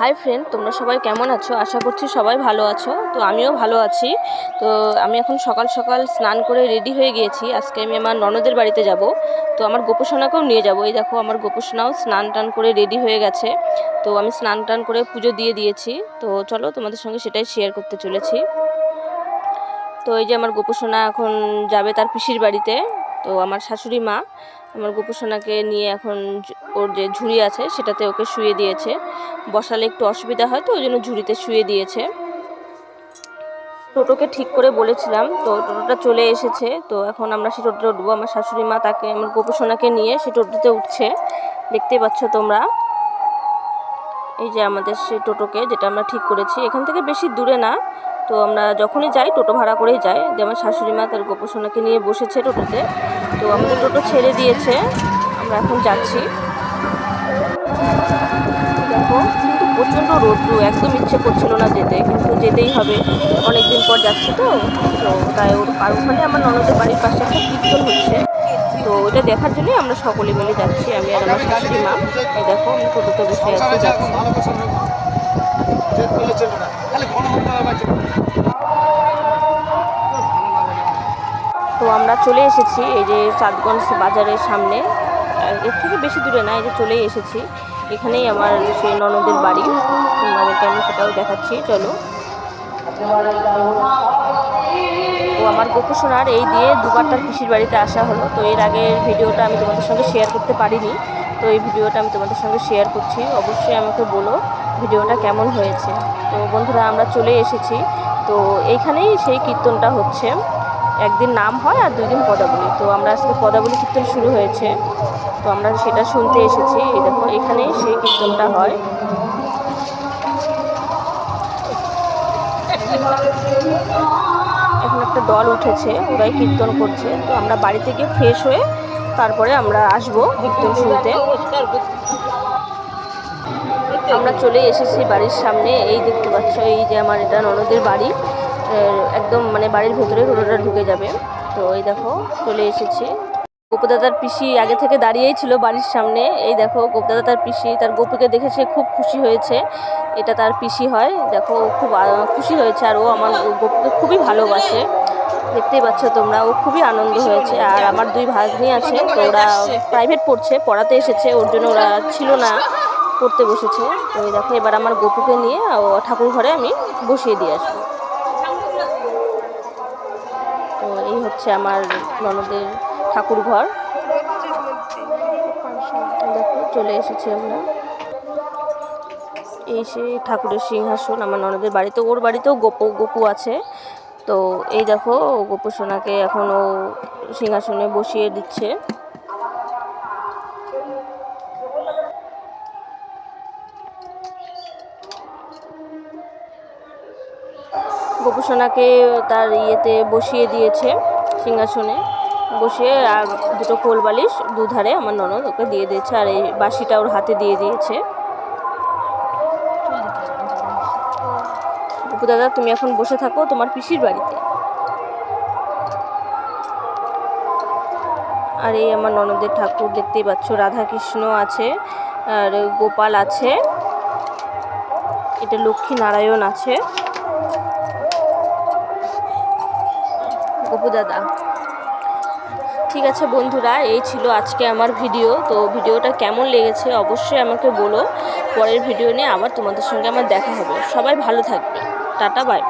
Hi friend, তোমরা সবাই কেমন আছো? আশা করছি সবাই ভালো আছো। তো আমিও ভালো আছি। তো আমি এখন সকাল সকাল স্নান করে রেডি হয়ে গিয়েছি। আজকে আমি আমার ননদের বাড়িতে যাব। তো আমার গোপোষণাকেও নিয়ে যাব। এই দেখো, আমার গোপোষণাও স্নান টান করে রেডি হয়ে গেছে। তো আমি স্নান টান করে পুজো দিয়ে দিয়েছি। তো চলো, তোমাদের সঙ্গে সেটাই শেয়ার করতে চলেছি। তো এই যে আমার গোপোষণা এখন যাবে তার পিসির বাড়িতে। তো আমার শাশুড়ি মা, আমার গোপুসোনাকে নিয়ে এখন ওর যে ঝুড়ি আছে সেটাতে ওকে শুয়ে দিয়েছে। বসালে একটু অসুবিধা হয় তো ওই জন্য ঝুড়িতে শুয়ে দিয়েছে। টোটোকে ঠিক করে বলেছিলাম, তো টোটোটা চলে এসেছে। তো এখন আমরা সে টোটোতে উঠবো। আমার শাশুড়ি মা তাকে, আমার গোপোষণাকে নিয়ে সে টোটোতে উঠছে। দেখতে পাচ্ছ তোমরা। এই যে আমাদের সেই টোটোকে, যেটা আমরা ঠিক করেছি, এখান থেকে বেশি দূরে না। তো আমরা যখনই যাই, টোটো ভাড়া করেই যাই। যে আমার শাশুড়ি মা তার গোপোষণাকে নিয়ে বসেছে টোটোতে। তো আমাদের টোটো ছেড়ে দিয়েছে। আমরা এখন যাচ্ছি। দেখো, কিন্তু প্রচণ্ড রোদ্রু একদম ইচ্ছে করছিল না যেতে, কিন্তু যেতেই হবে। অনেক দিন পর যাচ্ছি তো। তো তাই ওর আর ওখানে আমার ননদের বাড়ির পাশে একটা কীর্তন হচ্ছে। তো ওটা দেখার জন্যই আমরা সকলে মিলে যাচ্ছি আমি আর আমার শাশুড়ি মা। এই দেখো আমি টোটোতে বসে আছি তো আমরা চলে এসেছি এই যে চাঁদগঞ্জ বাজারের সামনে। এর থেকে বেশি দূরে না এই যে চলেই এসেছি। এখানেই আমার সেই ননদের বাড়ি তোমাদেরকে আমি সেটাও দেখাচ্ছি চলো। তো আমার গোপসোনার এই দিয়ে দুবার তার পিসির বাড়িতে আসা হলো। তো এর আগের ভিডিওটা আমি তোমাদের সঙ্গে শেয়ার করতে পারিনি। তো এই ভিডিওটা আমি তোমাদের সঙ্গে শেয়ার করছি। অবশ্যই আমাকে বলো ভিডিওটা কেমন হয়েছে। তো বন্ধুরা, আমরা চলে এসেছি। তো এইখানেই সেই কীর্তনটা হচ্ছে। একদিন নাম হয় আর দুই দিন পদাবলী। তো আমরা আজকে পদাবলী কীর্তন শুরু হয়েছে। তো আমরা সেটা শুনতে এসেছি। এই দেখো, এখানেই সেই কীর্তনটা হয়। এখন একটা দল উঠেছে, ওরাই কীর্তন করছে। তো আমরা বাড়ি থেকে ফ্রেশ হয়ে তারপরে আমরা আসব কীর্তন শুনতে। আমরা চলে এসেছি বাড়ির সামনে, এই দেখতে পাচ্ছ, এই যে আমার এটা ননদের বাড়ি। একদম মানে বাড়ির ভেতরে টোটোটা ঢুকে যাবে। তো এই দেখো, চলে এসেছি। গোপুদাদার পিসি আগে থেকে দাঁড়িয়েই ছিল বাড়ির সামনে। এই দেখো গোপুদাদা তার পিসি, তার গোপুকে দেখে সে খুব খুশি হয়েছে। এটা তার পিসি হয়। দেখো, খুব খুশি হয়েছে। আর ও আমার গোপুকে খুবই ভালোবাসে। দেখতেই পাচ্ছ তোমরা ও খুবই আনন্দ হয়েছে। আর আমার দুই ভাগ্নি আছে তো ওরা প্রাইভেট পড়ছে পড়াতে এসেছে ওর জন্য ওরা ছিল না পড়তে বসেছে। তো এই দেখো এবার আমার গপুকে নিয়ে ও ঠাকুর ঘরে আমি বসিয়ে দিয়ে আসব। তো এই হচ্ছে আমার ননদের ঠাকুর ঘর। দেখো চলে এসেছি আমরা। এই সেই ঠাকুরের সিংহাসন আমার ননদের বাড়িতে ওর বাড়িতেও গোপু গোপু আছে। তো এই দেখো, গোপু সোনাকে এখন ও সিংহাসনে বসিয়ে দিচ্ছে। গোপু সোনাকে তার ইয়েতে বসিয়ে দিয়েছে, সিংহাসনে। বসিয়ে আর দুটো কোল বালিশ দুধারে আমার ননদ ওকে দিয়ে দিয়েছে, আর এই বাঁশিটা ওর হাতে দিয়ে দিয়েছে। গোপু দাদা, তুমি এখন বসে থাকো, তোমার পিসির বাড়িতে। আর এই আমার ননদের ঠাকুর দেখতেই পাচ্ছ রাধা কৃষ্ণ আছে, আর গোপাল আছে। এটা লক্ষ্মী নারায়ণ আছে। অপু দাদা, ঠিক আছে বন্ধুরা, এই ছিল আজকে আমার ভিডিও। তো ভিডিওটা কেমন লেগেছে অবশ্যই আমাকে বলো। পরের ভিডিও নিয়ে আবার তোমাদের সঙ্গে আমার দেখা হবে। সবাই ভালো থাকবে। Tata bye.